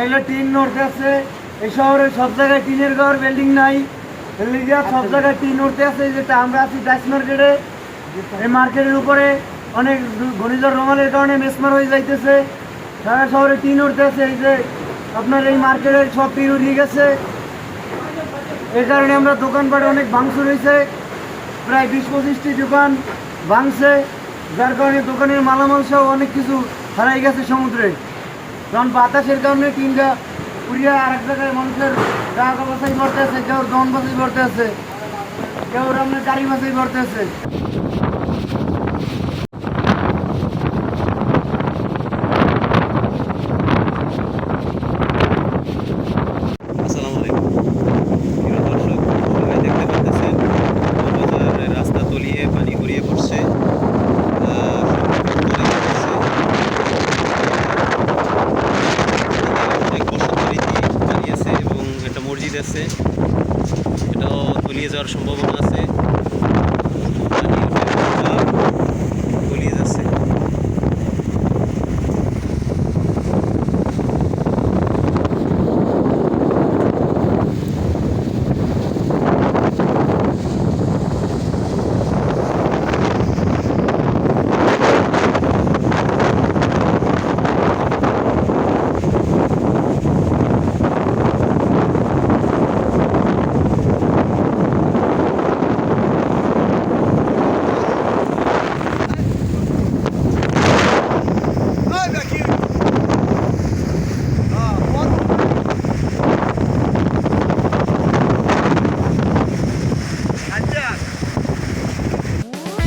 নাইলে টিন নড়তে আছে। এই শহরে সব জায়গায় টিনের ঘর, বিল্ডিং নাই। সব জায়গায় টিন নড়তে আছে। যেটা আমরা আছি ডাইস মার্কেটে। এই মার্কেটের উপরে অনেক ঘনিজর রঙালের কারণে মেসমার হয়ে যাইতেছে। ঢাকা শহরে টিন উঠতে আছে। এই যে আপনার এই মার্কেটের সব টিন উঠিয়ে গেছে। এই কারণে আমরা দোকানপাটে অনেক ভাঙচুর হয়েছে প্রায় বিশ পঁচিশটি দোকান ভাঙছে। যার কারণে দোকানের মালামাল সহ অনেক কিছু হারাই গেছে সমুদ্রে। কারণ বাতাসের কারণে টিনটা উড়িয়া এক জায়গায় মানুষের টাকা বাসাই ভরতে আছে কেউ জন বাসাই ভরতে আছে কেউ আপনার গাড়ি বাসাই ভরতে একটা আছে এটাও তলিয়ে যাওয়ার সম্ভাবনা আছে।